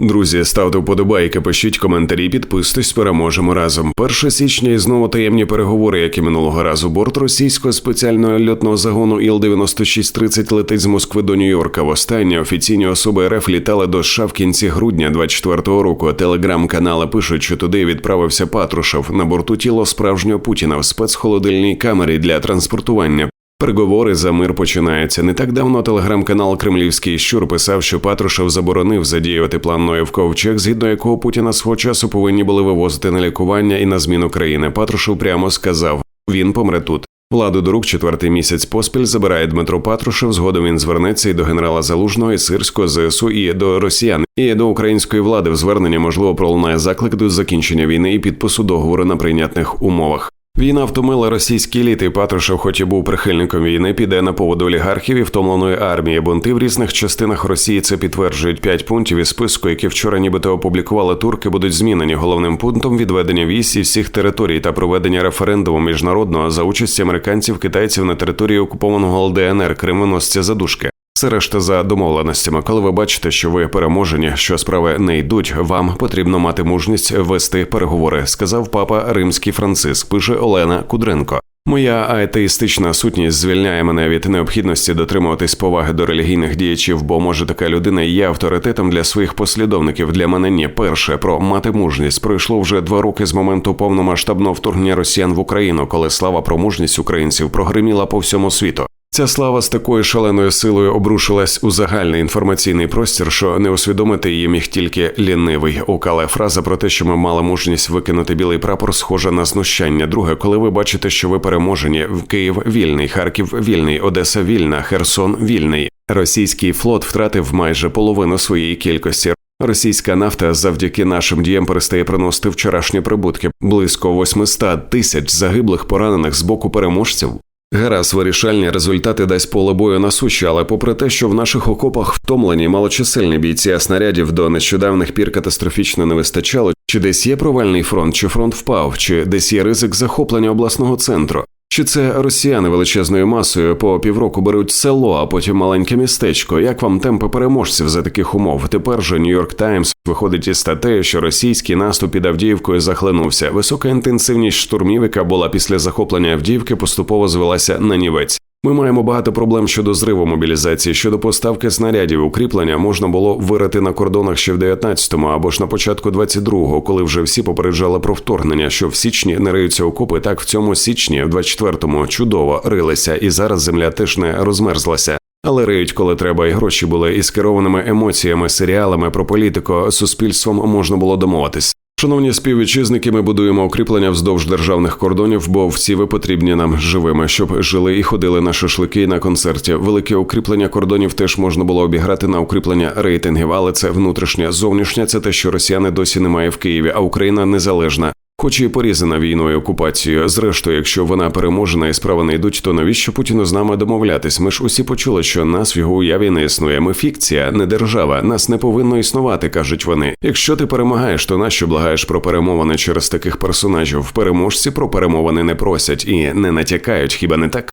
Друзі, ставте вподобайки, пишіть коментарі, підписуйтесь, переможемо разом. 1 січня і знову таємні переговори, як і минулого разу. Борт російського спеціального льотного загону Іл-9630 летить з Москви до Нью-Йорка. Востаннє офіційні особи РФ літали до США в кінці грудня 24-го року. Телеграм-канали пишуть, що туди відправився Патрушев. На борту тіло справжнього Путіна в спецхолодильній камері для транспортування. Переговори за мир починаються. Не так давно телеграм-канал Кремлівський щур писав, що Патрушев заборонив задіювати план Ноєв ковчег, згідно якого Путіна свого часу повинні були вивозити на лікування і на зміну країни. Патрушев прямо сказав: він помре тут. Владу до рук четвертий місяць поспіль забирає Дмитро Патрушев. Згодом він звернеться і до генерала Залужного, і сирського ЗСУ, і до росіян, і до української влади в зверненні можливо пролунає заклик до закінчення війни і підпису договору на прийнятних умовах. Війна втомила російські еліти. Патрушев, хоч і був прихильником війни, піде на поводу олігархів і втомленої армії. Бунти в різних частинах Росії це підтверджують п'ять пунктів із списку, які вчора нібито опублікували турки, будуть змінені головним пунктом відведення військ всіх територій та проведення референдуму міжнародного за участі американців, китайців на території окупованого ЛДНР Кримоносця задушки. Це решта за домовленостями. Коли ви бачите, що ви переможені, що справи не йдуть, вам потрібно мати мужність вести переговори, сказав папа Римський Франциск. Пише Олена Кудренко. Моя аетеїстична сутність звільняє мене від необхідності дотримуватись поваги до релігійних діячів, бо може така людина є авторитетом для своїх послідовників. Для мене ні. Перше про мати мужність пройшло вже два роки з моменту повномасштабного вторгнення росіян в Україну, коли слава про мужність українців прогриміла по всьому світу. Ця слава з такою шаленою силою обрушилась у загальний інформаційний простір, що не усвідомити її міг тільки лінивий. Окале фраза про те, що ми мали мужність викинути білий прапор, схожа на знущання. Друге, коли ви бачите, що ви переможені, в Київ вільний, Харків вільний, Одеса вільна, Херсон вільний. Російський флот втратив майже половину своєї кількості. Російська нафта завдяки нашим діям перестає приносити вчорашні прибутки близько 800 тисяч загиблих поранених з боку переможців. Гаразд, вирішальні результати дасть поле бою на суші, але попри те, що в наших окопах втомлені малочисельні бійці, а снарядів до нещодавних пір катастрофічно не вистачало, чи десь є провальний фронт, чи фронт впав, чи десь є ризик захоплення обласного центру. Чи це росіяни величезною масою по півроку беруть село, а потім маленьке містечко? Як вам темпи переможців за таких умов? Тепер же Нью-Йорк Таймс виходить із статею, що російський наступ під Авдіївкою захлинувся. Висока інтенсивність штурмів, яка була після захоплення Авдіївки, поступово звелася на нівець. Ми маємо багато проблем щодо зриву мобілізації, щодо поставки снарядів. Укріплення можна було вирити на кордонах ще в 19-му або ж на початку 22-го, коли вже всі попереджали про вторгнення, що в січні не риються окопи. Так в цьому січні, в 24-му, чудово рилися, і зараз земля теж не розмерзлася. Але риють, коли треба, і гроші були і з керованими емоціями, серіалами про політику, суспільством можна було домовитись. Шановні співвітчизники, ми будуємо укріплення вздовж державних кордонів, бо всі ви потрібні нам живими, щоб жили і ходили на шашлики і на концерті. Велике укріплення кордонів теж можна було обіграти на укріплення рейтингів, але це внутрішнє, зовнішнє це те, що росіяни досі немає в Києві, а Україна незалежна. Хоч і порізана війною окупацією. Зрештою, якщо вона переможена і справа не йдуть, то навіщо Путіну з нами домовлятись? Ми ж усі почули, що нас в його уяві не існує. Ми фікція, не держава. Нас не повинно існувати, кажуть вони. Якщо ти перемагаєш, то нащо благаєш про перемовини через таких персонажів? Переможці про перемовини не просять і не натякають, хіба не так?